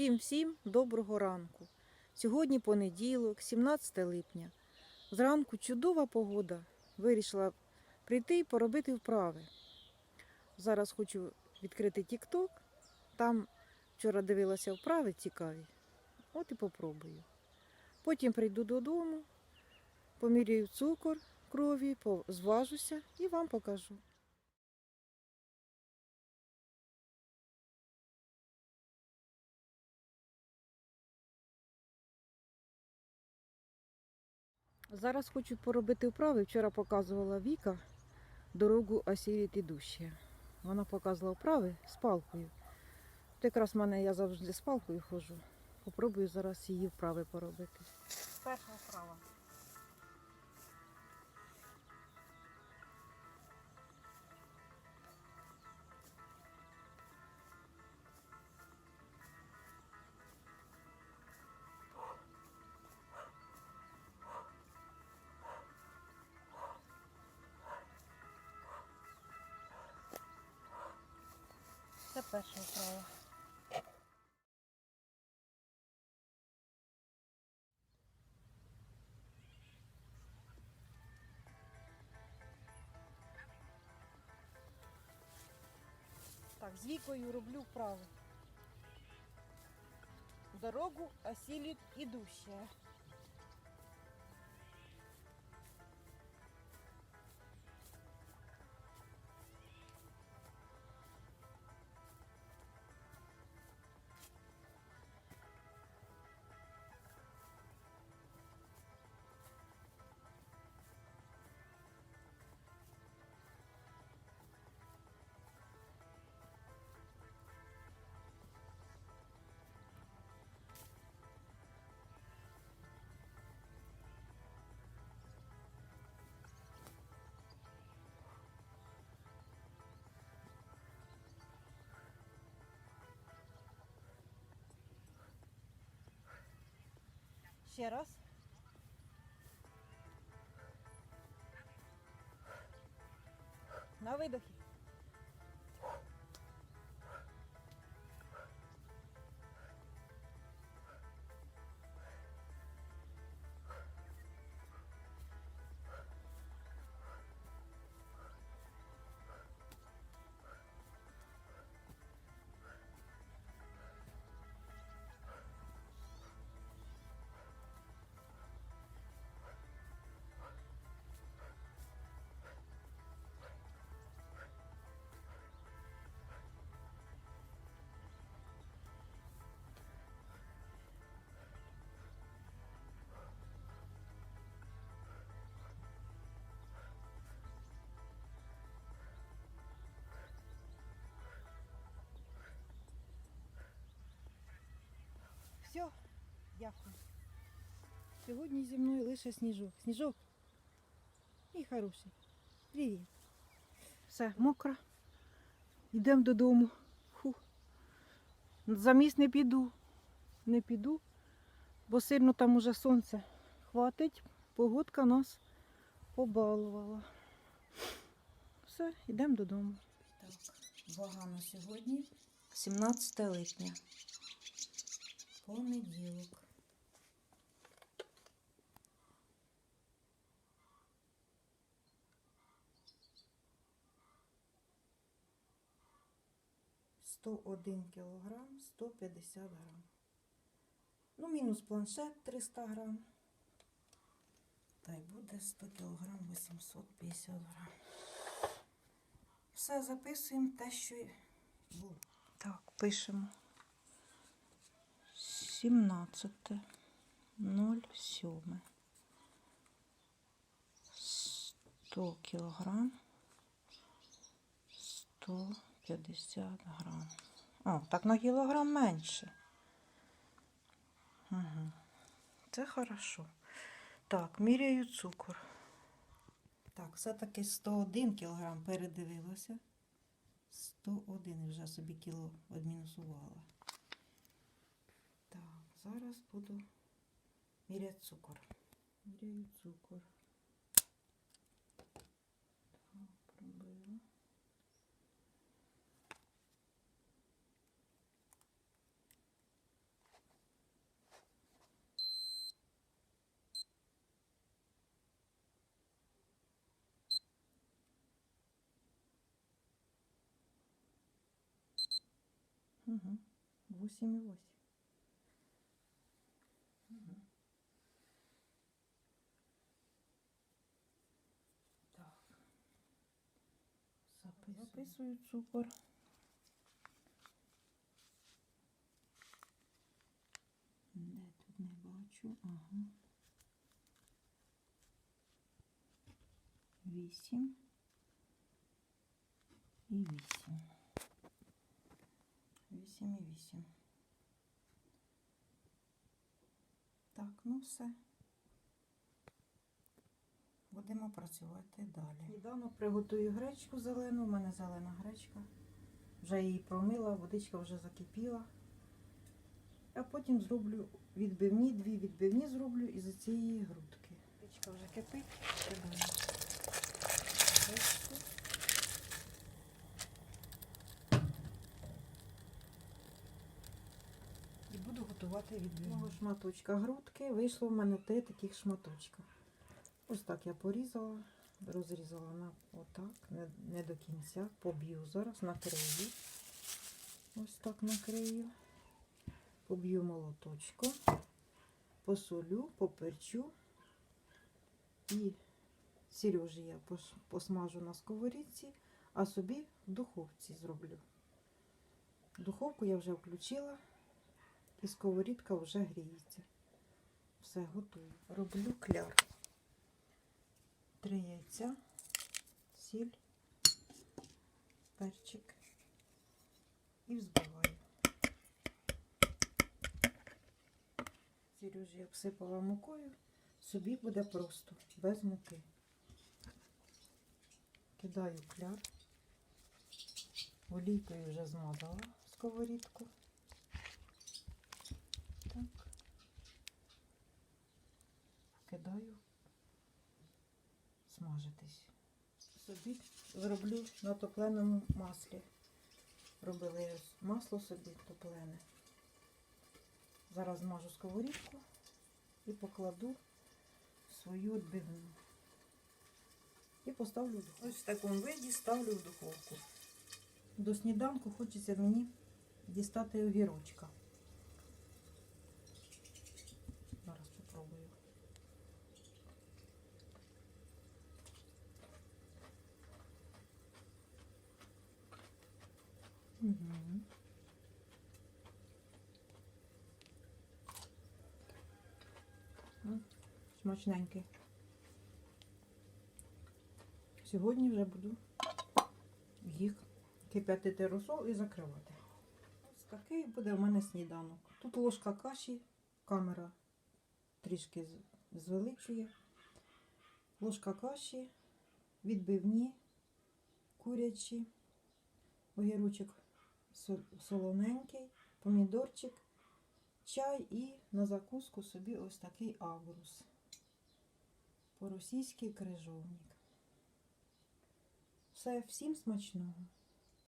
Всім-всім доброго ранку. Сьогодні понеділок, 17 липня. Зранку чудова погода. Вирішила прийти і поробити вправи. Зараз хочу відкрити TikTok. Там вчора дивилася вправи цікаві. От і попробую. Потім прийду додому, поміряю цукор крові, зважуся і вам покажу. Зараз хочу поробити вправи. Вчора показувала Віка дорогу осіліт ідуща. Вона показувала вправи з палкою. От якраз в мене я завжди з палкою ходжу. Попробую зараз її вправи поробити. Перша вправа. Це перша вправа. Так, з вікою роблю вправо. Дорогу осілить ідуща. Ще раз. На видохі. Все, дякую. Сьогодні зі мною лише сніжок. Сніжок. Мій хороший. Привіт. Все, мокро. Йдемо додому. Фу. За міст не піду. Не піду, бо сильно там уже сонце хватить. Погодка нас побалувала. Все, йдемо додому. Так, вага на сьогодні 17 липня. Понеділок. Сто один кілограм, сто п'ятдесят грам. Ну, мінус планшет 300 грам. Та й буде 100 кілограм 850 грам. Все записуємо те, що було. Так, пишемо. 17 07 100 кілограм 150 грам. О, так на кілограм менше. Угу. Це хорошо. Так, міряю цукор. Так, все-таки 101 кілограм передивилася. 101 вже собі кіло відмінусувала. зараз буду мерять цукор. меряю цукор. Так, Восемь и восемь. Записую. Цукор. Де тут не бачу? Ага. 8 і 8. 8 і 8. Так, ну все. Будемо працювати далі. Сніданок приготую гречку зелену. У мене зелена гречка. Вже її промила, водичка вже закипіла. А потім зроблю відбивні, дві відбивні зроблю із цієї грудки. Водичка вже кипить. Гречку. І буду готувати відбивні. Шматочка грудки вийшло в мене три таких шматочка. Ось так я порізала, розрізала на отак, не, не до кінця, поб'ю зараз, накрию. Ось так накрию. Поб'ю молоточком, посолю, поперчу і Сережі я посмажу на сковорідці, а собі в духовці зроблю. Духовку я вже включила, і сковорідка вже гріється. Все готую. Роблю кляр. Три яйця, сіль, перчик і взбиваю. Сережі обсипала мукою, собі буде просто, без муки. Кидаю кляр. Олійкою вже змазала сковорідку. Кидаю смажитись. Собі зроблю на топленому маслі. Робила я масло собі топлене. Зараз змажу сковорідку і покладу свою відбивну. І поставлю в духовку. Ось в такому виді ставлю в духовку. До сніданку хочеться мені дістати огірочка. Зараз попробую. Угу. Смачненький. Сьогодні вже буду їх кип'ятити розсол і закривати. Ось такий буде в мене сніданок. Тут ложка каші, камера трішки звеличує. Ложка каші, відбивні, курячі, огірочок солоненький, помідорчик, чай і на закуску собі ось такий агрус. По-російськи крижовник. Все, всім смачного.